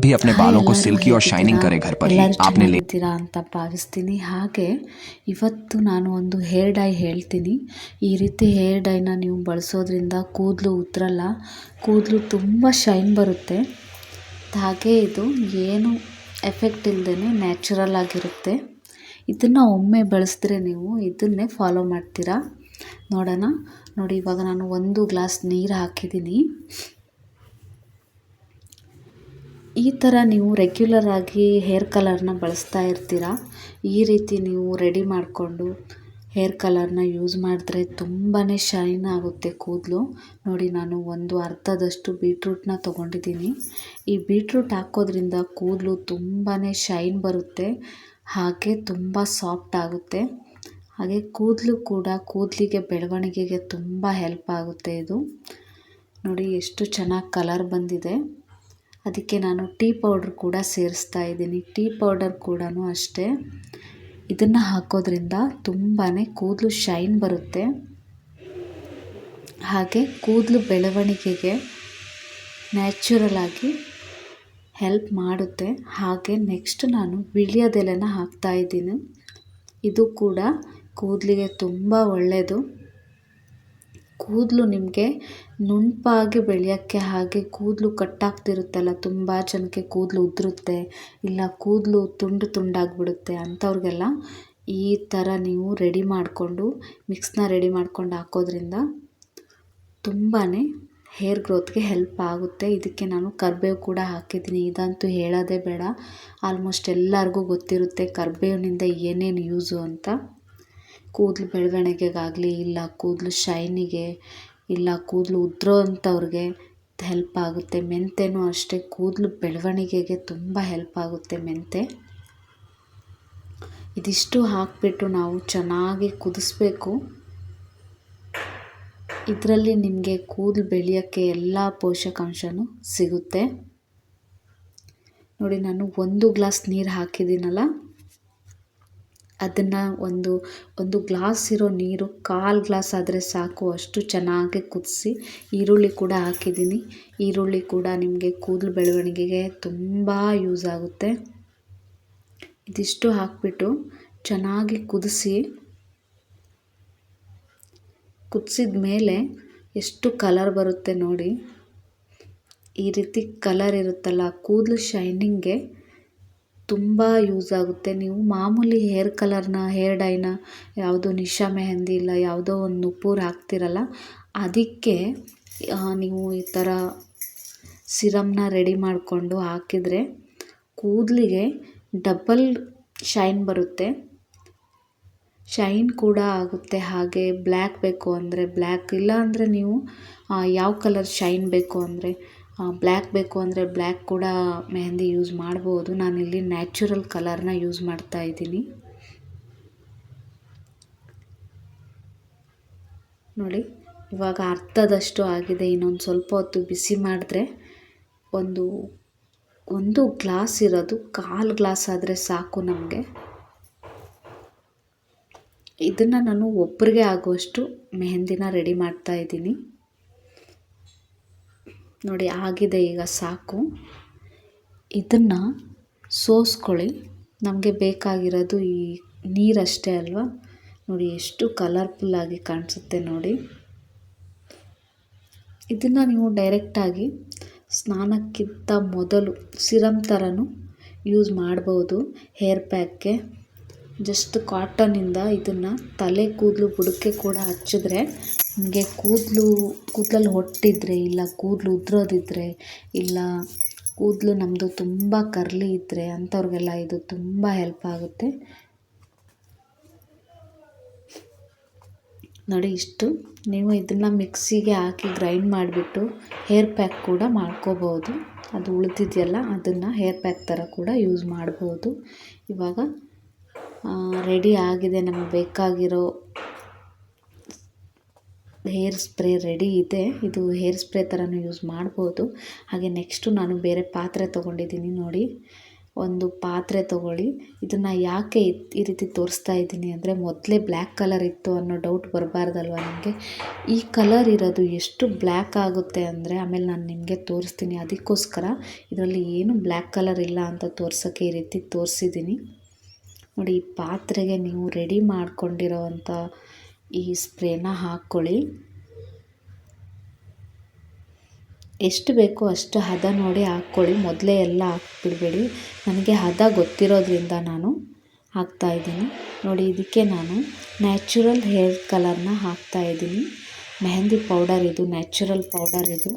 भी अपने बालों को ಎಲ್ಲರೂ सिल्की और शाइनिंग करे घर पर ही ಎಲ್ಲರೂ आपने ले ಚೆನ್ನಾಗಿದ್ದೀರಾ ಅಂತ ಭಾವಿಸ್ತೀನಿ ಹಾಗೆ ಇವತ್ತು ನಾನು ಒಂದು ಹೇರ್ ಡೈ ಹೇಳ್ತೀನಿ ಈ ರೀತಿ ಹೇರ್ ಡೈನ ನೀವು ಬಳಸೋದ್ರಿಂದ ಕೂದಲು ಉತ್ತರಲ್ಲ ಕೂದಲು ತುಂಬ ಶೈನ್ ಬರುತ್ತೆ ಹಾಗೆ ಇದು ಏನು ಎಫೆಕ್ಟ್ ಇಲ್ಲದೇ ನ್ಯಾಚುರಲ್ ಆಗಿರುತ್ತೆ ಇದನ್ನು ಒಮ್ಮೆ ಬಳಸಿದ್ರೆ ನೀವು ಇದನ್ನೇ ಫಾಲೋ ಮಾಡ್ತೀರಾ ನೋಡೋಣ ನೋಡಿ ಇವಾಗ ನಾನು ಒಂದು ಗ್ಲಾಸ್ ನೀರು ಹಾಕಿದ್ದೀನಿ ಈ ಥರ ನೀವು ರೆಗ್ಯುಲರ್ ಆಗಿ ಹೇರ್ ಕಲರ್ನ ಬಳಸ್ತಾ ಇರ್ತೀರ? ಈ ರೀತಿ ನೀವು ರೆಡಿ ಮಾಡಿಕೊಂಡು ಹೇರ್ ಕಲರ್ನ ಯೂಸ್ ಮಾಡಿದ್ರೆ ತುಂಬಾ ಶೈನ್ ಆಗುತ್ತೆ ಕೂದಲು. ನೋಡಿ, ನಾನು ಒಂದು ಅರ್ಧದಷ್ಟು ಬೀಟ್ರೂಟ್ನ ತೊಗೊಂಡಿದ್ದೀನಿ. ಈ ಬೀಟ್ರೂಟ್ ಹಾಕೋದ್ರಿಂದ ಕೂದಲು ತುಂಬಾ ಶೈನ್ ಬರುತ್ತೆ, ಹಾಗೆ ತುಂಬ ಸಾಫ್ಟ್ ಆಗುತ್ತೆ. ಹಾಗೆ ಕೂದಲು ಕೂಡ ಕೂದಲಿಗೆ ಬೆಳವಣಿಗೆಗೆ ತುಂಬ ಹೆಲ್ಪ್ ಆಗುತ್ತೆ ಇದು. ನೋಡಿ, ಎಷ್ಟು ಚೆನ್ನಾಗಿ ಕಲರ್ ಬಂದಿದೆ. ಅದಕ್ಕೆ ನಾನು ಟೀ ಪೌಡ್ರ್ ಕೂಡ ಸೇರಿಸ್ತಾ ಇದ್ದೀನಿ. ಟೀ ಪೌಡರ್ ಕೂಡ ಅಷ್ಟೇ. ಇದನ್ನು ಹಾಕೋದ್ರಿಂದ ತುಂಬಾ ಕೂದಲು ಶೈನ್ ಬರುತ್ತೆ. ಹಾಗೆ ಕೂದಲು ಬೆಳವಣಿಗೆಗೆ ನ್ಯಾಚುರಲ್ ಆಗಿ ಹೆಲ್ಪ್ ಮಾಡುತ್ತೆ. ಹಾಗೆ ನೆಕ್ಸ್ಟ್ ನಾನು ವಿಳ್ಯದೆಲೆನ ಹಾಕ್ತಾ ಇದ್ದೀನಿ. ಇದು ಕೂಡ ಕೂದಲಿಗೆ ತುಂಬ ಒಳ್ಳೆಯದು ಕೂದಲು ನಿಮಗೆ ನುಣುಪಾಗಿ ಬೆಳೆಯೋಕ್ಕೆ ಹಾಗೆ ಕೂದಲು ಕಟ್ಟಾಗ್ತಿರುತ್ತಲ್ಲ, ತುಂಬ ಜನಕ್ಕೆ ಕೂದಲು ಉದುರುತ್ತೆ, ಇಲ್ಲ ಕೂದಲು ತುಂಡು ತುಂಡಾಗಿಬಿಡುತ್ತೆ ಅಂಥವ್ರಿಗೆಲ್ಲ ಈ ಥರ ನೀವು ರೆಡಿ ಮಾಡಿಕೊಂಡು, ಮಿಕ್ಸ್ನ ರೆಡಿ ಮಾಡ್ಕೊಂಡು ಹಾಕೋದ್ರಿಂದ ತುಂಬಾ ಹೇರ್ ಗ್ರೋತ್ಗೆ ಹೆಲ್ಪ್ ಆಗುತ್ತೆ. ಇದಕ್ಕೆ ನಾನು ಕರ್ಬೇವು ಕೂಡ ಹಾಕಿದ್ದೀನಿ. ಇದಂತೂ ಹೇಳೋದೇ ಬೇಡ. ಆಲ್ಮೋಸ್ಟ್ ಎಲ್ಲರಿಗೂ ಗೊತ್ತಿರುತ್ತೆ ಕರಿಬೇವಿನಿಂದ ಏನೇನು ಯೂಸು ಅಂತ. ಕೂದಲು ಬೆಳವಣಿಗೆಗಾಗ್ಲಿ, ಇಲ್ಲ ಕೂದಲು ಶೈನಿಗೆ, ಇಲ್ಲ ಕೂದಲು ಉದ್ರೋ ಅಂಥವ್ರಿಗೆ ಹೆಲ್ಪ್ ಆಗುತ್ತೆ. ಮೆಂತೆನೂ ಅಷ್ಟೇ, ಕೂದಲು ಬೆಳವಣಿಗೆಗೆ ತುಂಬ ಹೆಲ್ಪ್ ಆಗುತ್ತೆ ಮೆಂತೆ. ಇದಿಷ್ಟು ಹಾಕಿಬಿಟ್ಟು ನಾವು ಚೆನ್ನಾಗಿ ಕುದಿಸ್ಬೇಕು. ಇದರಲ್ಲಿ ನಿಮಗೆ ಕೂದಲು ಬೆಳೆಯೋಕ್ಕೆ ಎಲ್ಲ ಪೋಷಕಾಂಶನೂ ಸಿಗುತ್ತೆ. ನೋಡಿ, ನಾನು ಒಂದು ಗ್ಲಾಸ್ ನೀರು ಹಾಕಿದ್ದೀನಲ್ಲ? ಅದನ್ನು ಒಂದು ಒಂದು ಗ್ಲಾಸ್ ಇರೋ ನೀರು, ಕಾಲು ಗ್ಲಾಸ್ ಆದರೆ ಸಾಕು, ಅಷ್ಟು ಚೆನ್ನಾಗಿ ಕುದಿಸಿ ಈರುಳ್ಳಿ ಕೂಡ ಹಾಕಿದ್ದೀನಿ. ಈರುಳ್ಳಿ ಕೂಡ ನಿಮಗೆ ಕೂದಲು ಬೆಳವಣಿಗೆಗೆ ತುಂಬ ಯೂಸ್ ಆಗುತ್ತೆ. ಇದಿಷ್ಟು ಹಾಕಿಬಿಟ್ಟು ಚೆನ್ನಾಗಿ ಕುದಿಸಿ, ಕುದಿಸಿದ ಮೇಲೆ ಎಷ್ಟು ಕಲರ್ ಬರುತ್ತೆ ನೋಡಿ. ಈ ರೀತಿ ಕಲರ್ ಇರುತ್ತಲ್ಲ, ಕೂದಲು ಶೈನಿಂಗ್ಗೆ ತುಂಬ ಯೂಸ್ ಆಗುತ್ತೆ. ನೀವು ಮಾಮೂಲಿ ಹೇರ್ ಕಲರ್ನ ಹೇರ್ ಡೈನ ಯಾವುದೋ ನಿಶಾ ಮೆಹಂದಿ ಇಲ್ಲ, ಯಾವುದೋ ಒಂದು ನುಪ್ಪೂರು ಹಾಕ್ತಿರಲ್ಲ, ಅದಕ್ಕೆ ನೀವು ಈ ಥರ ಸಿರಮ್ನ ರೆಡಿ ಮಾಡಿಕೊಂಡು ಹಾಕಿದರೆ ಕೂದಲಿಗೆ ಡಬಲ್ ಶೈನ್ ಬರುತ್ತೆ. ಶೈನ್ ಕೂಡ ಆಗುತ್ತೆ. ಹಾಗೆ ಬ್ಲ್ಯಾಕ್ ಬೇಕು ಅಂದರೆ ಬ್ಲ್ಯಾಕ್ ಇಲ್ಲ ಅಂದರೆ ನೀವು ಯಾವ ಕಲರ್ ಶೈನ್ ಬೇಕು ಅಂದರೆ ಬ್ಲ್ಯಾಕ್ ಬೇಕು ಅಂದರೆ ಬ್ಲ್ಯಾಕ್ ಕೂಡ ಮೆಹೆಂದಿ ಯೂಸ್ ಮಾಡ್ಬೋದು. ನಾನಿಲ್ಲಿ ನ್ಯಾಚುರಲ್ ಕಲರ್ನ ಯೂಸ್ ಮಾಡ್ತಾ ಇದ್ದೀನಿ. ನೋಡಿ, ಇವಾಗ ಅರ್ಧದಷ್ಟು ಆಗಿದೆ. ಇನ್ನೊಂದು ಸ್ವಲ್ಪ ಹೊತ್ತು ಬಿಸಿ ಮಾಡಿದ್ರೆ ಒಂದು ಒಂದು ಗ್ಲಾಸ್ ಇರೋದು. ಕಾಲು ಗ್ಲಾಸ್ ಆದರೆ ಸಾಕು ನಮಗೆ. ಇದನ್ನು ನಾನು ಒಬ್ಬರಿಗೆ ಆಗುವಷ್ಟು ಮೆಹಂದಿನ ರೆಡಿ ಮಾಡ್ತಾ ಇದ್ದೀನಿ. ನೋಡಿ ಆಗಿದೆ ಈಗ ಸಾಕು. ಇದನ್ನು ಸೋಸ್ಕೊಳ್ಳಿ. ನಮಗೆ ಬೇಕಾಗಿರೋದು ಈ ನೀರಷ್ಟೇ ಅಲ್ವಾ? ನೋಡಿ ಎಷ್ಟು ಕಲರ್ಫುಲ್ಲಾಗಿ ಕಾಣಿಸುತ್ತೆ ನೋಡಿ. ಇದನ್ನು ನೀವು ಡೈರೆಕ್ಟಾಗಿ ಸ್ನಾನಕ್ಕಿಂತ ಮೊದಲು ಸಿರಮ್ ಥರನೂ ಯೂಸ್ ಮಾಡ್ಬೋದು. ಹೇರ್ ಪ್ಯಾಕ್ಗೆ ಜಸ್ಟ್ ಕಾಟನಿಂದ ಇದನ್ನು ತಲೆ ಕೂದಲು ಬುಡಕ್ಕೆ ಕೂಡ ಹಚ್ಚಿದ್ರೆ ನಿಮಗೆ ಕೂದಲು, ಕೂದಲಲ್ಲಿ ಹೊಟ್ಟಿದ್ರೆ ಇಲ್ಲ, ಕೂದಲು ಉದುರೋದಿದ್ರೆ ಇಲ್ಲ, ಕೂದಲು ನಮ್ಮದು ತುಂಬ ಕರ್ಲಿ ಇದ್ದರೆ ಅಂಥವ್ರಿಗೆಲ್ಲ ಇದು ತುಂಬ ಹೆಲ್ಪ್ ಆಗುತ್ತೆ. ನೋಡಿ ಇಷ್ಟು. ನೀವು ಇದನ್ನು ಮಿಕ್ಸಿಗೆ ಹಾಕಿ ಗ್ರೈಂಡ್ ಮಾಡಿಬಿಟ್ಟು ಹೇರ್ ಪ್ಯಾಕ್ ಕೂಡ ಮಾಡ್ಕೋಬೋದು. ಅದು ಉಳಿದಿದೆಯಲ್ಲ, ಅದನ್ನು ಹೇರ್ ಪ್ಯಾಕ್ ಥರ ಕೂಡ ಯೂಸ್ ಮಾಡ್ಬೋದು. ಇವಾಗ ರೆಡಿ ಆಗಿದೆ, ನಮಗೆ ಬೇಕಾಗಿರೋ ಹೇರ್ ಸ್ಪ್ರೇ ರೆಡಿ ಇದೆ. ಇದು ಹೇರ್ ಸ್ಪ್ರೇ ಥರನೂ ಯೂಸ್ ಮಾಡ್ಬೋದು. ಹಾಗೆ ನೆಕ್ಸ್ಟು ನಾನು ಬೇರೆ ಪಾತ್ರೆ ತೊಗೊಂಡಿದ್ದೀನಿ ನೋಡಿ. ಒಂದು ಪಾತ್ರೆ ತೊಗೊಳ್ಳಿ. ಇದನ್ನು ಯಾಕೆ ಈ ರೀತಿ ತೋರಿಸ್ತಾ ಇದ್ದೀನಿ ಅಂದರೆ ಮೊದಲೇ ಬ್ಲ್ಯಾಕ್ ಕಲರ್ ಇತ್ತು ಅನ್ನೋ ಡೌಟ್ ಬರಬಾರ್ದಲ್ವ ನಿಮಗೆ? ಈ ಕಲರ್ ಇರೋದು ಎಷ್ಟು ಬ್ಲ್ಯಾಕ್ ಆಗುತ್ತೆ ಅಂದರೆ ಆಮೇಲೆ ನಾನು ನಿಮಗೆ ತೋರಿಸ್ತೀನಿ. ಅದಕ್ಕೋಸ್ಕರ ಇದರಲ್ಲಿ ಏನು ಬ್ಲ್ಯಾಕ್ ಕಲರ್ ಇಲ್ಲ ಅಂತ ತೋರ್ಸೋಕ್ಕೆ ಈ ರೀತಿ ತೋರಿಸಿದ್ದೀನಿ. ನೋಡಿ, ಈ ಪಾತ್ರೆಗೆ ನೀವು ರೆಡಿ ಮಾಡ್ಕೊಂಡಿರೋವಂಥ ಈ ಸ್ಪ್ರೇನ ಹಾಕ್ಕೊಳ್ಳಿ. ಎಷ್ಟು ಬೇಕೋ ಅಷ್ಟು ಹದ ನೋಡಿ ಹಾಕ್ಕೊಳ್ಳಿ. ಮೊದಲೇ ಎಲ್ಲ ಹಾಕ್ಬಿಡ್ಬೇಡಿ. ನನಗೆ ಹದ ಗೊತ್ತಿರೋದ್ರಿಂದ ನಾನು ಹಾಕ್ತಾಯಿದ್ದೀನಿ ನೋಡಿ, ಇದಕ್ಕೆ ನಾನು ನ್ಯಾಚುರಲ್ ಹೇರ್ ಕಲರ್ನ ಹಾಕ್ತಾಯಿದ್ದೀನಿ ಮೆಹಂದಿ ಪೌಡರ್ ಇದು, ನ್ಯಾಚುರಲ್ ಪೌಡರ್ ಇದು.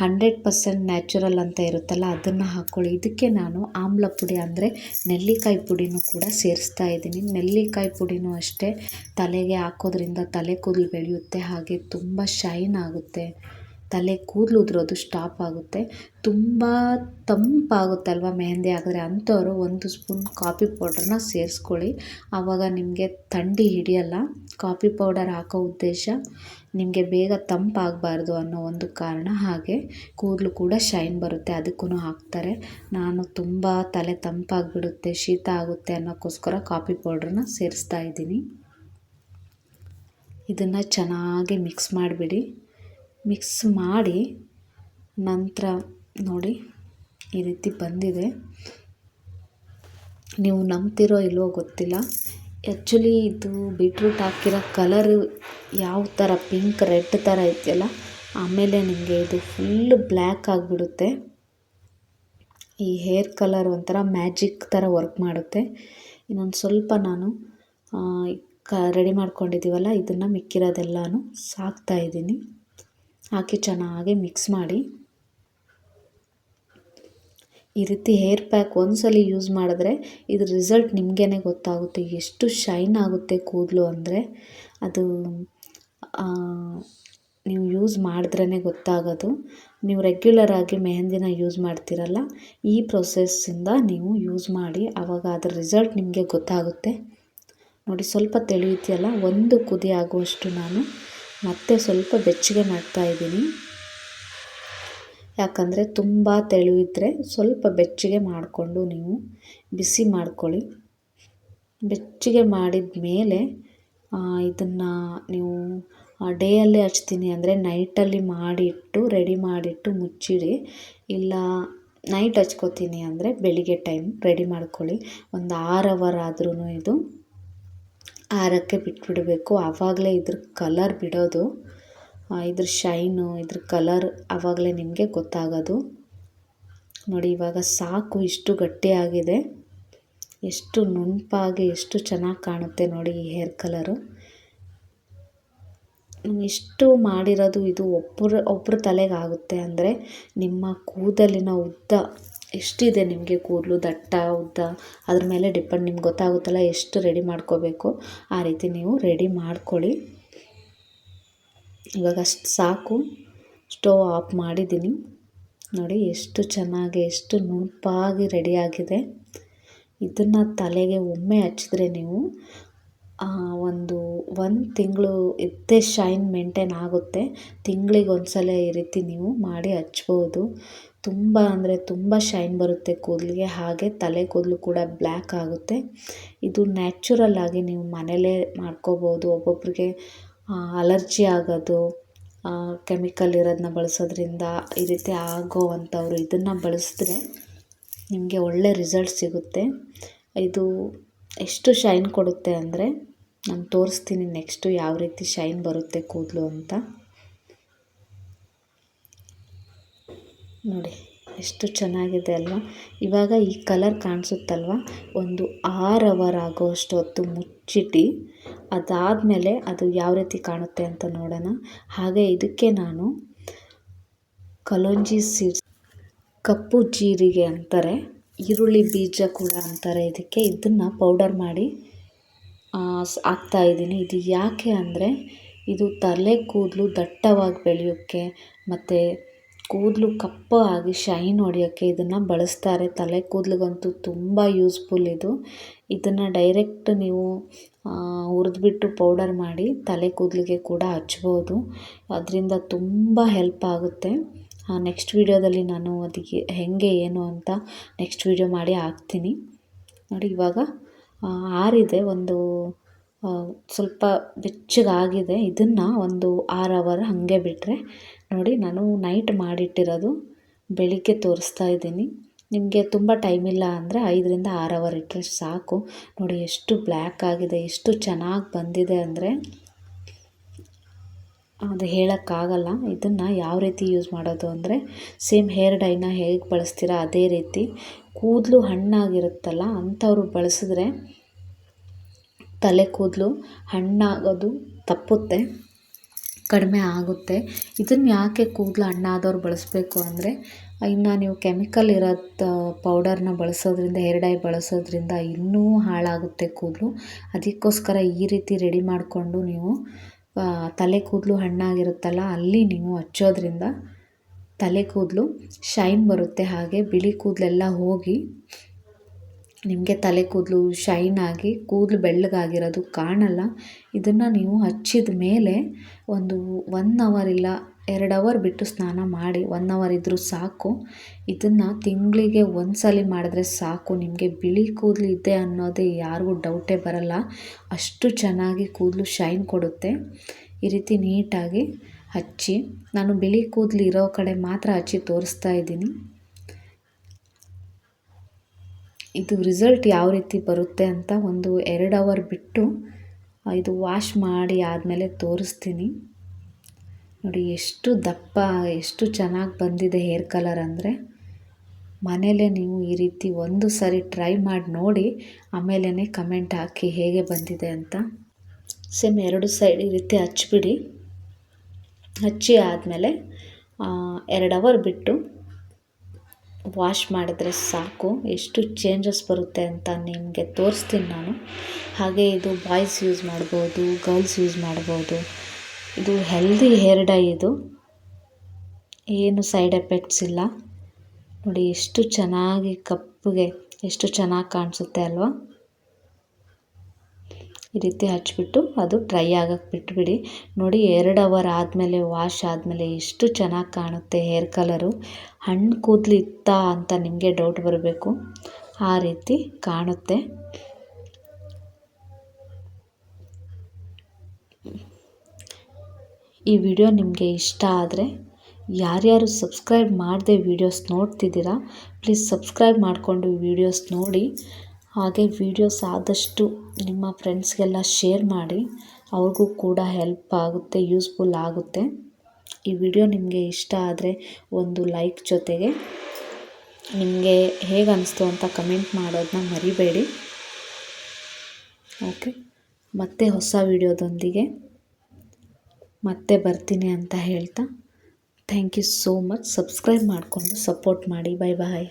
ಹಂಡ್ರೆಡ್ ಪರ್ಸೆಂಟ್ ನ್ಯಾಚುರಲ್ ಅಂತ ಇರುತ್ತಲ್ಲ, ಅದನ್ನು ಹಾಕ್ಕೊಳ್ಳಿ ಇದಕ್ಕೆ ನಾನು ಆಮ್ಲ ಪುಡಿ ಅಂದರೆ ನೆಲ್ಲಿಕಾಯಿ ಪುಡಿನೂ ಕೂಡ ಸೇರಿಸ್ತಾ ಇದ್ದೀನಿ. ನೆಲ್ಲಿಕಾಯಿ ಪುಡಿನೂ ಅಷ್ಟೇ ತಲೆಗೆ ಹಾಕೋದ್ರಿಂದ ತಲೆ ಕೂದಲು ಬೆಳೆಯುತ್ತೆ, ಹಾಗೆ ತುಂಬ ಶೈನ್ ಆಗುತ್ತೆ. ತಲೆ ಕೂದಲು ಉದುರೋದು ಸ್ಟಾಪ್ ಆಗುತ್ತೆ. ತುಂಬ ತಂಪಾಗುತ್ತಲ್ವ ಮೆಹಂದಿ ಹಾಕಿದ್ರೆ? ಅಂಥವ್ರು ಒಂದು ಸ್ಪೂನ್ ಕಾಫಿ ಪೌಡ್ರನ್ನ ಸೇರಿಸ್ಕೊಳ್ಳಿ. ಆವಾಗ ನಿಮಗೆ ಥಂಡಿ ಹಿಡಿಯಲ್ಲ. ಕಾಫಿ ಪೌಡರ್ ಹಾಕೋ ಉದ್ದೇಶ ನಿಮಗೆ ಬೇಗ ತಂಪಾಗಬಾರ್ದು ಅನ್ನೋ ಒಂದು ಕಾರಣ ಹಾಗೆ ಕೂದಲು ಕೂಡ ಶೈನ್ ಬರುತ್ತೆ. ಅದಕ್ಕೂ ಹಾಕ್ತಾರೆ. ನಾನು ತುಂಬ ತಲೆ ತಂಪಾಗಿಬಿಡುತ್ತೆ, ಶೀತ ಆಗುತ್ತೆ ಅನ್ನೋಕ್ಕೋಸ್ಕರ ಕಾಫಿ ಪೌಡ್ರನ್ನ ಸೇರಿಸ್ತಾ ಇದ್ದೀನಿ. ಇದನ್ನು ಚೆನ್ನಾಗಿ ಮಿಕ್ಸ್ ಮಾಡಿಬಿಡಿ. ಮಿಕ್ಸ್ ಮಾಡಿ ನಂತರ ನೋಡಿ ಈ ರೀತಿ ಬಂದಿದೆ. ನೀವು ನಂಬ್ತಿರೋ ಇಲ್ವೋ ಗೊತ್ತಿಲ್ಲ. ಆ್ಯಕ್ಚುಲಿ ಇದು ಬೀಟ್ರೂಟ್ ಹಾಕಿರೋ ಕಲರು ಯಾವ ಥರ ಪಿಂಕ್ ರೆಡ್ ಥರ ಇದೆಯಲ್ಲ, ಆಮೇಲೆ ನಿಮಗೆ ಇದು ಫುಲ್ಲು ಬ್ಲ್ಯಾಕ್ ಆಗಿಬಿಡುತ್ತೆ. ಈ ಹೇರ್ ಕಲರ್ ಒಂಥರ ಮ್ಯಾಜಿಕ್ ಥರ ವರ್ಕ್ ಮಾಡುತ್ತೆ. ಇನ್ನೊಂದು ಸ್ವಲ್ಪ ನಾನು ಕ ರೆಡಿ ಮಾಡ್ಕೊಂಡಿದ್ದೀವಲ್ಲ, ಇದನ್ನು ಮಿಕ್ಕಿರೋದೆಲ್ಲನೂ ಸಾಕ್ತಾಯಿದ್ದೀನಿ ಹಾಕಿ ಚೆನ್ನಾಗಿ ಮಿಕ್ಸ್ ಮಾಡಿ. ಈ ರೀತಿ ಹೇರ್ ಪ್ಯಾಕ್ ಒಂದ್ಸಲ ಯೂಸ್ ಮಾಡಿದ್ರೆ ಇದ್ರ ರಿಸಲ್ಟ್ ನಿಮಗೇ ಗೊತ್ತಾಗುತ್ತೆ ಎಷ್ಟು ಶೈನ್ ಆಗುತ್ತೆ ಕೂದಲು ಅಂದರೆ. ಅದು ನೀವು ಯೂಸ್ ಮಾಡಿದ್ರೇ ಗೊತ್ತಾಗೋದು. ನೀವು ರೆಗ್ಯುಲರ್ ಆಗಿ ಮೆಹಂದಿನ ಯೂಸ್ ಮಾಡ್ತೀರಲ್ಲ, ಈ ಪ್ರೊಸೆಸ್ಸಿಂದ ನೀವು ಯೂಸ್ ಮಾಡಿ ಆವಾಗ ಅದರ ರಿಸಲ್ಟ್ ನಿಮಗೆ ಗೊತ್ತಾಗುತ್ತೆ. ನೋಡಿ ಸ್ವಲ್ಪ ತಿಳಿಯುತ್ತೆಯಲ್ಲ, ಒಂದು ಕುದಿ ಆಗುವಷ್ಟು ನಾನು ಮತ್ತೆ ಸ್ವಲ್ಪ ಬೆಚ್ಚಗೆ ಮಾಡ್ತಾಯಿದ್ದೀನಿ ಯಾಕಂದರೆ ತುಂಬ ತೆಳುವಿದ್ದರೆ ಸ್ವಲ್ಪ ಬೆಚ್ಚಗೆ ಮಾಡಿಕೊಂಡು ನೀವು ಬಿಸಿ ಮಾಡ್ಕೊಳ್ಳಿ. ಬೆಚ್ಚಗೆ ಮಾಡಿದ ಮೇಲೆ ಇದನ್ನು ನೀವು ಡೇಯಲ್ಲೇ ಹಚ್ತೀನಿ ಅಂದರೆ ನೈಟಲ್ಲಿ ಮಾಡಿಟ್ಟು, ರೆಡಿ ಮಾಡಿಟ್ಟು ಮುಚ್ಚಿಡಿ. ಇಲ್ಲ, ನೈಟ್ ಹಚ್ಕೋತೀನಿ ಅಂದರೆ ಬೆಳಿಗ್ಗೆ ಟೈಮ್ ರೆಡಿ ಮಾಡ್ಕೊಳ್ಳಿ. ಒಂದು ಆರ್ ಅವರ್ ಆದ್ರೂ ಇದು ಆರೋಕ್ಕೆ ಬಿಟ್ಬಿಡಬೇಕು. ಆವಾಗಲೇ ಇದ್ರ ಕಲರ್ ಬಿಡೋದು. ಇದ್ರ ಶೈನು ಇದ್ರ ಕಲರ್ ಆವಾಗಲೇ ನಿಮಗೆ ಗೊತ್ತಾಗೋದು. ನೋಡಿ, ಇವಾಗ ಸಾಕು ಇಷ್ಟು ಗಟ್ಟಿಯಾಗಿದೆ. ಎಷ್ಟು ನುಣುಪಾಗಿ ಎಷ್ಟು ಚೆನ್ನಾಗಿ ಕಾಣುತ್ತೆ ನೋಡಿ ಈ ಹೇರ್ ಕಲರು ಇಷ್ಟು ಮಾಡಿರೋದು ಇದು ಒಬ್ಬರು ಒಬ್ಬರ ತಲೆಗೆ ಆಗುತ್ತೆ ಅಂದರೆ ನಿಮ್ಮ ಕೂದಲಿನ ಉದ್ದ ಎಷ್ಟಿದೆ ನಿಮಗೆ ಕೂದಲು ದಟ್ಟ, ಉದ್ದ? ಅದ್ರ ಮೇಲೆ ಡಿಪೆಂಡ್ ನಿಮ್ಗೆ ಗೊತ್ತಾಗುತ್ತಲ್ಲ ಎಷ್ಟು ರೆಡಿ ಮಾಡ್ಕೋಬೇಕು. ಆ ರೀತಿ ನೀವು ರೆಡಿ ಮಾಡ್ಕೊಳ್ಳಿ. ಇವಾಗ ಅಷ್ಟು ಸಾಕು. ಸ್ಟವ್ ಆಫ್ ಮಾಡಿದ್ದೀನಿ. ನೋಡಿ ಎಷ್ಟು ಚೆನ್ನಾಗಿ, ಎಷ್ಟು ನುಣುಪಾಗಿ ರೆಡಿಯಾಗಿದೆ ಇದನ್ನು ತಲೆಗೆ ಒಮ್ಮೆ ಹಚ್ಚಿದ್ರೆ ನೀವು ಒಂದು ಒಂದು ತಿಂಗಳು ಇದ್ದೇ ಶೈನ್ ಮೇಂಟೈನ್ ಆಗುತ್ತೆ. ತಿಂಗಳಿಗೆ ಒಂದು ಸಲ ಈ ರೀತಿ ನೀವು ಮಾಡಿ ಹಚ್ಬೋದು. ತುಂಬ ಅಂದರೆ ತುಂಬ ಶೈನ್ ಬರುತ್ತೆ ಕೂದಲಿಗೆ, ಹಾಗೆ ತಲೆ ಕೂದಲು ಕೂಡ ಬ್ಲ್ಯಾಕ್ ಆಗುತ್ತೆ. ಇದು ನ್ಯಾಚುರಲ್ ಆಗಿ ನೀವು ಮನೆಯಲ್ಲೇ ಮಾಡ್ಕೋಬೋದು. ಒಬ್ಬೊಬ್ಬರಿಗೆ ಅಲರ್ಜಿ ಆಗೋದು ಕೆಮಿಕಲ್ ಇರೋದನ್ನ ಬಳಸೋದ್ರಿಂದ ಈ ರೀತಿ ಆಗೋವಂಥವ್ರು ಇದನ್ನು ಬಳಸಿದ್ರೆ ನಿಮಗೆ ಒಳ್ಳೆ ರಿಸಲ್ಟ್ ಸಿಗುತ್ತೆ. ಇದು ಎಷ್ಟು ಶೈನ್ ಕೊಡುತ್ತೆ ಅಂದರೆ, ನಾನು ತೋರಿಸ್ತೀನಿ ನೆಕ್ಸ್ಟು ಯಾವ ರೀತಿ ಶೈನ್ ಬರುತ್ತೆ ಕೂದಲು ಅಂತ. ನೋಡಿ, ಎಷ್ಟು ಚೆನ್ನಾಗಿದೆ ಅಲ್ವಾ? ಇವಾಗ ಈ ಕಲರ್ ಕಾಣಿಸುತ್ತಲ್ವ? ಒಂದು ಆರ್ ಅವರ್ ಆಗೋಷ್ಟು ಹೊತ್ತು ಮುಚ್ಚಿಟ್ಟು ಅದಾದಮೇಲೆ ಅದು ಯಾವ ರೀತಿ ಕಾಣುತ್ತೆ ಅಂತ ನೋಡೋಣ. ಹಾಗೆ ಇದಕ್ಕೆ ನಾನು ಕಲೋಂಜಿ ಸೀಡ್ಸ್, ಕಪ್ಪು ಜೀರಿಗೆ ಅಂತಾರೆ, ಈರುಳ್ಳಿ ಬೀಜ ಕೂಡ ಅಂತಾರೆ ಇದಕ್ಕೆ. ಇದನ್ನು ಪೌಡರ್ ಮಾಡಿ ಹಾಕ್ತಾಯಿದ್ದೀನಿ ಇದು ಯಾಕೆ ಅಂದರೆ, ಇದು ತಲೆ ಕೂದಲು ದಟ್ಟವಾಗಿ ಬೆಳೆಯೋಕ್ಕೆ ಮತ್ತು ಕೂದಲು ಆಗಿ ಶೈನ್ ಹೊಡೆಯೋಕ್ಕೆ ಇದನ್ನು ಬಳಸ್ತಾರೆ. ತಲೆ ಕೂದಲಿಗಂತೂ ತುಂಬ ಯೂಸ್ಫುಲ್ ಇದು. ಇದನ್ನು ಡೈರೆಕ್ಟ್ ನೀವು ಹುರಿದ್ಬಿಟ್ಟು ಪೌಡರ್ ಮಾಡಿ ತಲೆ ಕೂದಲಿಗೆ ಕೂಡ ಹಚ್ಬೋದು. ಅದರಿಂದ ತುಂಬ ಹೆಲ್ಪ್ ಆಗುತ್ತೆ. ನೆಕ್ಸ್ಟ್ ವೀಡಿಯೋದಲ್ಲಿ ನಾನು ಅದಕ್ಕೆ ಹೇಗೆ ಏನು ಅಂತ ನೆಕ್ಸ್ಟ್ ವೀಡಿಯೋ ಮಾಡಿ ಹಾಕ್ತೀನಿ. ನೋಡಿ ಇವಾಗ ಆರಿದೆ ಒಂದು ಸ್ವಲ್ಪ ಬೆಚ್ಚಗಾಗಿದೆ. ಇದನ್ನು ಒಂದು ಆರು ಅವರ್ ಹಾಗೆ ಬಿಟ್ಟರೆ ನೋಡಿ ನಾನು ನೈಟ್ ಮಾಡಿಟ್ಟಿರೋದು ಬೆಳಿಗ್ಗೆ ತೋರಿಸ್ತಾ ಇದ್ದೀನಿ. ನಿಮಗೆ ತುಂಬ ಟೈಮ್ ಇಲ್ಲ ಅಂದರೆ ಐದರಿಂದ ಆರು ಅವರ್ ಇಟ್ಟರೆ ಸಾಕು. ನೋಡಿ ಎಷ್ಟು ಬ್ಲ್ಯಾಕ್ ಆಗಿದೆ, ಎಷ್ಟು ಚೆನ್ನಾಗಿ ಬಂದಿದೆ ಅಂದರೆ ಅದು ಹೇಳೋಕ್ಕಾಗಲ್ಲ. ಇದನ್ನು ಯಾವ ರೀತಿ ಯೂಸ್ ಮಾಡೋದು ಅಂದರೆ ಸೇಮ್ ಹೇರ್ ಡೈನ ಹೇಗೆ ಬಳಸ್ತೀರಾ ಅದೇ ರೀತಿ. ಕೂದಲು ಹಣ್ಣಾಗಿರುತ್ತಲ್ಲ ಅಂಥವ್ರು ಬಳಸಿದ್ರೆ ತಲೆ ಕೂದಲು ಹಣ್ಣಾಗೋದು ತಪ್ಪುತ್ತೆ. ಕಡಿಮೆ ಆಗುತ್ತೆ. ಇದನ್ನು ಯಾಕೆ ಕೂದಲು ಹಣ್ಣಾದವ್ರು ಬಳಸಬೇಕು ಅಂದರೆ, ಇನ್ನು ನೀವು ಕೆಮಿಕಲ್ ಇರೋದು ಪೌಡರ್ನ ಬಳಸೋದ್ರಿಂದ ಹೇರ್ ಡೈ ಬಳಸೋದ್ರಿಂದ ಇನ್ನೂ ಹಾಳಾಗುತ್ತೆ ಕೂದಲು. ಅದಕ್ಕೋಸ್ಕರ ಈ ರೀತಿ ರೆಡಿ ಮಾಡಿಕೊಂಡು ನೀವು ತಲೆ ಕೂದಲು ಹಣ್ಣಾಗಿರುತ್ತಲ್ಲ, ಅಲ್ಲಿ ನೀವು ಹಚ್ಚೋದ್ರಿಂದ ತಲೆ ಕೂದಲು ಶೈನ್ ಬರುತ್ತೆ. ಹಾಗೆ ಬಿಳಿ ಕೂದಲೆಲ್ಲ ಹೋಗಿ ನಿಮಗೆ ತಲೆ ಕೂದಲು ಶೈನ್ ಆಗಿ, ಕೂದಲು ಬೆಳ್ಳಗಾಗಿರೋದು ಕಾಣಲ್ಲ. ಇದನ್ನು ನೀವು ಹಚ್ಚಿದ ಮೇಲೆ ಒಂದು ಒನ್ ಅವರ್ ಇಲ್ಲ, ಎರಡು ಅವರ್ ಬಿಟ್ಟು ಸ್ನಾನ ಮಾಡಿ ಒನ್ ಅವರ್ ಇದ್ದರೂ ಸಾಕು. ಇದನ್ನು ತಿಂಗಳಿಗೆ ಒಂದು ಸಲ ಮಾಡಿದ್ರೆ ಸಾಕು. ನಿಮಗೆ ಬಿಳಿ ಕೂದಲು ಇದೆ ಅನ್ನೋದೇ ಯಾರಿಗೂ ಡೌಟೇ ಬರಲ್ಲ. ಅಷ್ಟು ಚೆನ್ನಾಗಿ ಕೂದಲು ಶೈನ್ ಕೊಡುತ್ತೆ. ಈ ರೀತಿ ನೀಟಾಗಿ ಹಚ್ಚಿ, ನಾನು ಬಿಳಿ ಕೂದಲು ಇರೋ ಕಡೆ ಮಾತ್ರ ಹಚ್ಚಿ ತೋರಿಸ್ತಾ ಇದ್ದೀನಿ. ಇದು ರಿಸಲ್ಟ್ ಯಾವ ರೀತಿ ಬರುತ್ತೆ ಅಂತ ಒಂದು ಎರಡು ಅವರ್ ಬಿಟ್ಟು ಇದು ವಾಶ್ ಮಾಡಿ ಆದಮೇಲೆ ತೋರಿಸ್ತೀನಿ. ನೋಡಿ, ಎಷ್ಟು ದಪ್ಪ, ಎಷ್ಟು ಚೆನ್ನಾಗಿ ಬಂದಿದೆ ಹೇರ್ ಕಲರ್ ಅಂದರೆ. ಮನೇಲೇ ನೀವು ಈ ರೀತಿ ಒಂದು ಸಾರಿ ಟ್ರೈ ಮಾಡಿ ನೋಡಿ ಆಮೇಲೆ ಕಮೆಂಟ್ ಹಾಕಿ ಹೇಗೆ ಬಂದಿದೆ ಅಂತ. ಸೇಮ್ ಎರಡು ಸೈಡ್ ಈ ರೀತಿ ಹಚ್ಬಿಡಿ ಹಚ್ಚಿ ಆದಮೇಲೆ ಎರಡು ಅವರ್ ಬಿಟ್ಟು ವಾಶ್ ಮಾಡಿದ್ರೆ ಸಾಕು. ಎಷ್ಟು ಚೇಂಜಸ್ ಬರುತ್ತೆ ಅಂತ ನಿಮಗೆ ತೋರಿಸ್ತೀನಿ ನಾನು. ಹಾಗೆ ಇದು ಬಾಯ್ಸ್ ಯೂಸ್ ಮಾಡ್ಬೋದು ಗರ್ಲ್ಸ್ ಯೂಸ್ ಮಾಡ್ಬೋದು. ಇದು ಹೆಲ್ದಿ ಹೇರ್ ಡೈ ಇದು. ಏನು ಸೈಡ್ ಎಫೆಕ್ಟ್ಸ್ ಇಲ್ಲ. ನೋಡಿ, ಎಷ್ಟು ಚೆನ್ನಾಗಿ ಕಪ್ಪಗೆ, ಎಷ್ಟು ಚೆನ್ನಾಗಿ ಕಾಣಿಸುತ್ತೆ ಅಲ್ವಾ? ಈ ರೀತಿ ಹಚ್ಚಿಬಿಟ್ಟು ಅದು ಡ್ರೈ ಆಗಕ್ಕೆ ಬಿಟ್ಬಿಡಿ. ನೋಡಿ, ಎರಡು ಅವರ್ ಆದಮೇಲೆ, ವಾಶ್ ಆದಮೇಲೆ ಎಷ್ಟು ಚೆನ್ನಾಗಿ ಕಾಣುತ್ತೆ ಹೇರ್ ಕಲರು. ಹಣ್ಣು ಕೂದಲು ಇತ್ತಾ ಅಂತ ನಿಮಗೆ ಡೌಟ್ ಬರಬೇಕು. ಆ ರೀತಿ ಕಾಣುತ್ತೆ. ಈ ವಿಡಿಯೋ ನಿಮಗೆ ಇಷ್ಟ ಆದರೆ, ಯಾರ್ಯಾರು ಸಬ್ಸ್ಕ್ರೈಬ್ ಮಾಡದೆ ವಿಡಿಯೋಸ್ ನೋಡ್ತಿದ್ದೀರಾ, ಪ್ಲೀಸ್ ಸಬ್ಸ್ಕ್ರೈಬ್ ಮಾಡಿಕೊಂಡು ವಿಡಿಯೋಸ್ ನೋಡಿ. ಹಾಗೆ ವೀಡಿಯೋಸ್ ಆದಷ್ಟು ನಿಮ್ಮ ಫ್ರೆಂಡ್ಸ್ಗೆಲ್ಲ ಶೇರ್ ಮಾಡಿ, ಅವ್ರಿಗೂ ಕೂಡ ಹೆಲ್ಪ್ ಆಗುತ್ತೆ ಯೂಸ್ಫುಲ್ ಆಗುತ್ತೆ. ಈ ವಿಡಿಯೋ ನಿಮಗೆ ಇಷ್ಟ ಆದರೆ ಒಂದು ಲೈಕ್ ಜೊತೆಗೆ ನಿಮಗೆ ಹೇಗೆ ಅನಿಸ್ತು ಅಂತ ಕಮೆಂಟ್ ಮಾಡೋದನ್ನ ಮರಿಬೇಡಿ. ಓಕೆ ಮತ್ತೆ ಹೊಸ ವಿಡಿಯೋದೊಂದಿಗೆ ಮತ್ತೆ ಬರ್ತೀನಿ ಅಂತ ಹೇಳ್ತಾ thank you so much subscribe ಮಾಡಿಕೊಂಡು ಸಪೋರ್ಟ್ ಮಾಡಿ. Bye bye